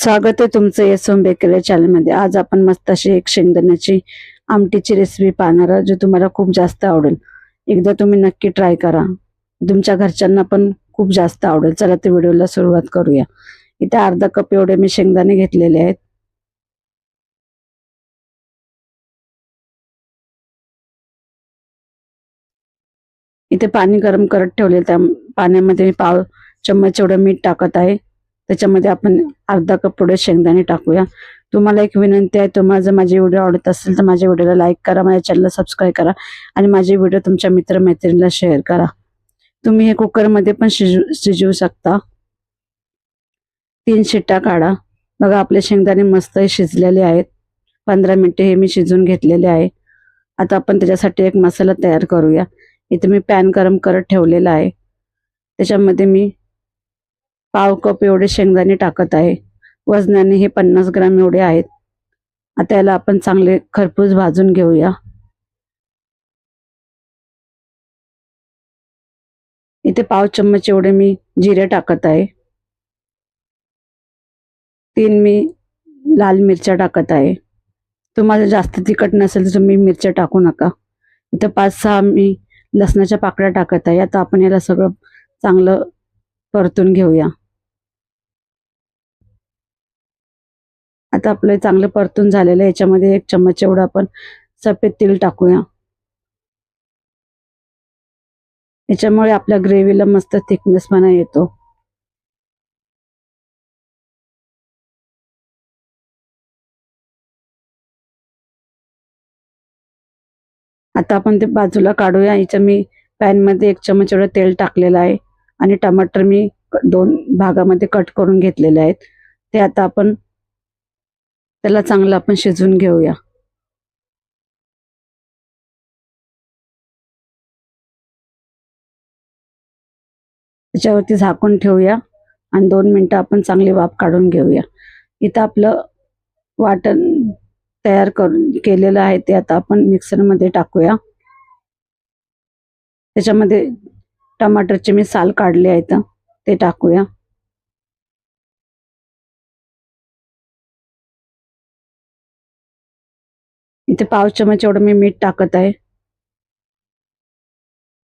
स्वागत आहे तुमचं या सोम बेकरी चॅनलमध्ये आज आपण मस्त अशी एक शेंगदाण्याची आमटीची रेसिपी पाहणार आहोत, जी तुम्हाला खूप जास्त आवडेल. एकदा तुम्ही नक्की ट्राय करा. तुमच्या घरच्यांना पण खूप जास्त आवडेल. चला ते व्हिडिओला सुरुवात करूया. इथे अर्धा कप एवढे मी शेंगदाणे घेतलेले आहेत. इथे पाणी गरम करत ठेवले त्या पाण्यामध्ये मी पाव चम्मच एवढं मीठ टाकत आहे. त्याच्यामध्ये आपण अर्धा कप पुढे शेंगदाणे टाकूया. तुम्हाला एक विनंती आहे तुम्हाला जर माझे व्हिडिओ आवडत असेल तर माझ्या व्हिडिओला लाईक करा माझ्या चॅनलला सबस्क्राईब करा आणि माझे व्हिडिओ तुमच्या मित्रमैत्रिणीला शेअर करा. तुम्ही हे कुकरमध्ये पण शिजू शिजवू शकता. तीन शिट्ट्या काढा. बघा आपले शेंगदाणे मस्त शिजलेले आहेत. पंधरा मिनिटे हे मी शिजून घेतलेले आहे. आता आपण त्याच्यासाठी एक मसाला तयार करूया. इथे मी पॅन गरम करत ठेवलेला आहे. त्याच्यामध्ये मी पाव कप एवढे शेंगदाणे टाकत आहे. वजनाने हे पन्नास ग्राम एवढे आहेत. आता याला आपण चांगले खरपूस भाजून घेऊया. इथे पाव चम्मच एवढे मी जिरे टाकत आहे. तीन मी लाल मिरच्या टाकत आहे. तुम्हाला जास्त तिखट नसेल तर तुम्ही मिरच्या टाकू नका. इथं पाच सहा मी लसणाच्या पाकळ्या टाकत आहे. आता आपण याला सगळं चांगलं परतून घेऊया. आता आपलं चांगलं परतून झालेलं आहे. याच्यामध्ये एक चम्मच एवढं आपण सफेद तेल टाकूया. याच्यामुळे आपल्या ग्रेव्हीला मस्त थिकनेसपणा येतो. आता आपण ते बाजूला काढूया. याच्या मी पॅनमध्ये एक चमच एवढं तेल टाकलेलं आहे. आणि टमाटर मी दोन भागामध्ये कट करून घेतलेले आहेत. ते आता आपण त्याला चांगलं आपण शिजवून घेऊया. त्याच्यावरती झाकून ठेवूया आणि दोन मिनिटं आपण चांगली वाफ काढून घेऊया. इथं आपलं वाटण तयार करून केलेलं आहे ते आता आपण मिक्सरमध्ये टाकूया. त्याच्यामध्ये टमाटरचे मी साल काढले आहेत ते टाकूया. इथे पाव चमच एवढं मी मीठ टाकत आहे.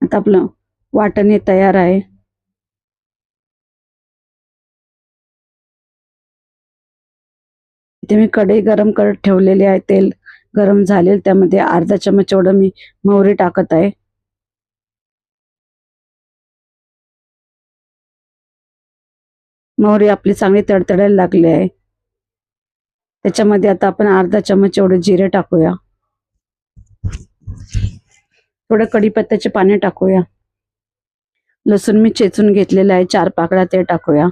आता आपलं वाटण हे तयार आहे. इथे मी कढई गरम करत ठेवलेली आहे तेल गरम झालेलं त्यामध्ये अर्धा चमच एवढं मी मोहरी टाकत आहे. मोहरी आपली चांगली तडतडायला लागली आहे. त्याच्यामध्ये आता आपण अर्धा चमच एवढे जिरे टाकूया. थोडं कढीपत्त्याचे पाने टाकूया. लसूण मी चेचून घेतलेलं आहे चार पाकळ्या ते टाकूया.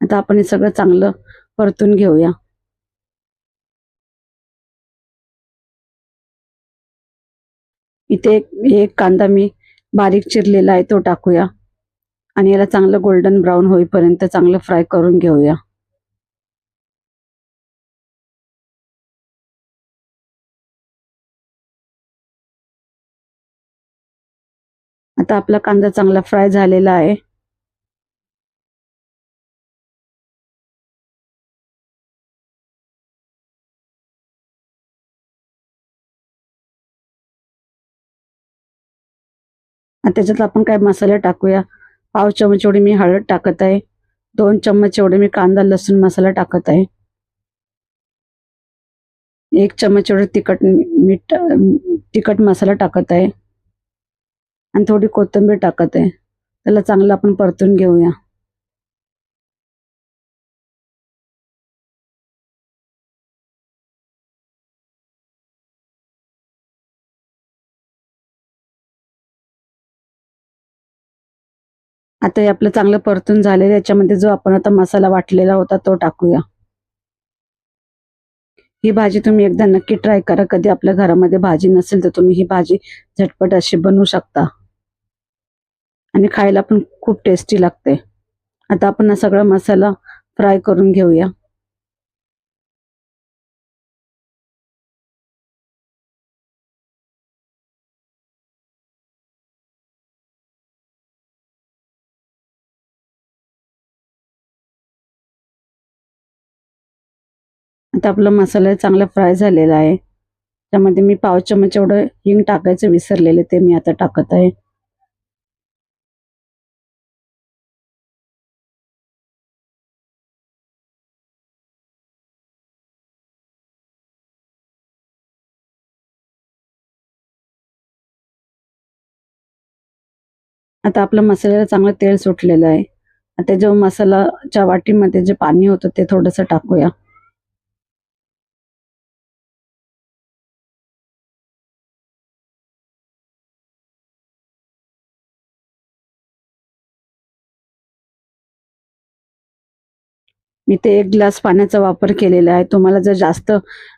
आता आपण हे सगळं चांगलं परतून घेऊया. इथे एक एक कांदा मी बारीक चिरलेला आहे तो टाकूया. आणि याला चांगलं गोल्डन ब्राऊन होईपर्यंत चांगलं फ्राय करून घेऊया. आता आपला कांदा चांगला फ्राय झालेला आहे. त्याच्यात आपण काय मसाले टाकूया? पाव चमच एवढी मी हळद टाकत आहे. दोन चम्मच एवढे मी कांदा लसूण मसाला टाकत आहे. एक चम्मच एवढं तिखट मीठ तिखट मसाला टाकत आहे. आणि थोडी कोथिंबीर टाकत. आहे त्याला चांगलं आपण परतून घेऊया. आता हे आपलं चांगलं परतून झालेलं याच्यामध्ये जो आपण आता मसाला वाटलेला होता तो टाकूया. ही भाजी तुम्ही एकदा नक्की ट्राय करा. कधी आपल्या घरामध्ये भाजी नसेल तर तुम्ही ही भाजी झटपट अशी बनवू शकता. आणि खायला पण खूप टेस्टी लागते. आता आपण हा सगळा मसाला फ्राय करून घेऊया. आता आपला मसाला चांगला फ्राय झालेला आहे. त्यामध्ये मी पाव चमच एवढं हिंग टाकायचं विसरलेले ते मी आता टाकत आहे. आता आपल्या मसाल्याला चांगलं तेल सुटलेलं आहे. आता जो मसालाच्या वाटीमध्ये जे पाणी होतं ते थोडंसं टाकूया. मी ते एक ग्लास पाण्याचा वापर केलेला आहे. तुम्हाला जर जास्त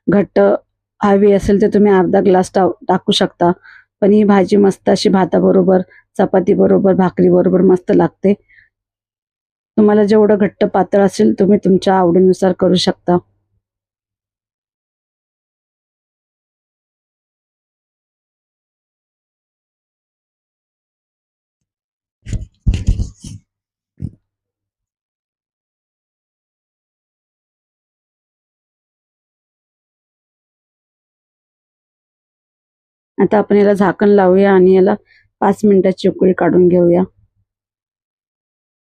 घट्ट हवी असेल तर तुम्ही अर्धा ग्लास टाकू शकता. पण ही भाजी मस्त अशी भाताबरोबर चपाती बरोबर भाकरी बरोबर मस्त लागते. तुम्हाला जेवढं घट्ट पातळ असेल तुम्ही तुमच्या आवडीनुसार करू शकता. आता आपण याला झाकण लावूया आणि याला पाच मिनिटाची उकळी काढून घेऊया.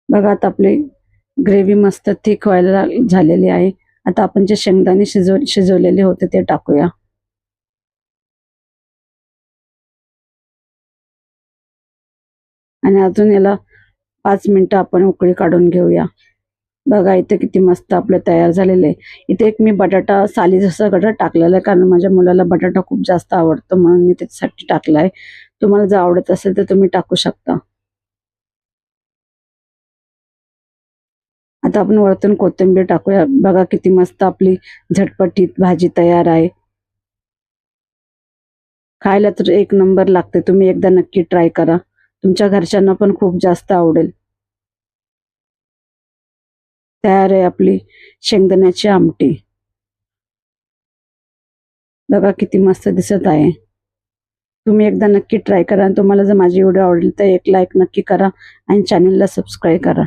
बघा आता आपली ग्रेव्ही मस्त थिक व्हायला झालेली आहे. आता आपण जे शेंगदाणे शिजव शिजवलेले होते ते टाकूया. आणि अजून याला पाच मिनिटं आपण उकळी काढून घेऊया. बघा इथे किती मस्त आपलं तयार झालेलं आहे. इथे एक मी बटाटा साली जसं गटार टाकलेला आहे कारण माझ्या मुलाला बटाटा खूप जास्त आवडतो म्हणून मी त्याच्यासाठी टाकला आहे तुम्हाला जर आवडत असेल तर तुम्ही टाकू शकता. आता आपण वरतून कोथिंबीर टाकूया. बघा किती मस्त आपली झटपटीत भाजी तयार आहे. खायला तर एक नंबर लागते. तुम्ही एकदा नक्की ट्राय करा. तुमच्या घरच्यांना पण खूप जास्त आवडेल. तयार आहे आपली शेंगदाण्याची आमटी. बघा किती मस्त दिसत आहे. तुम्ही एकदा नक्की ट्राय करा. आणि तुम्हाला जर माझी व्हिडिओ आवडेल तर एक लाईक नक्की करा. आणि चॅनलला सबस्क्राईब करा.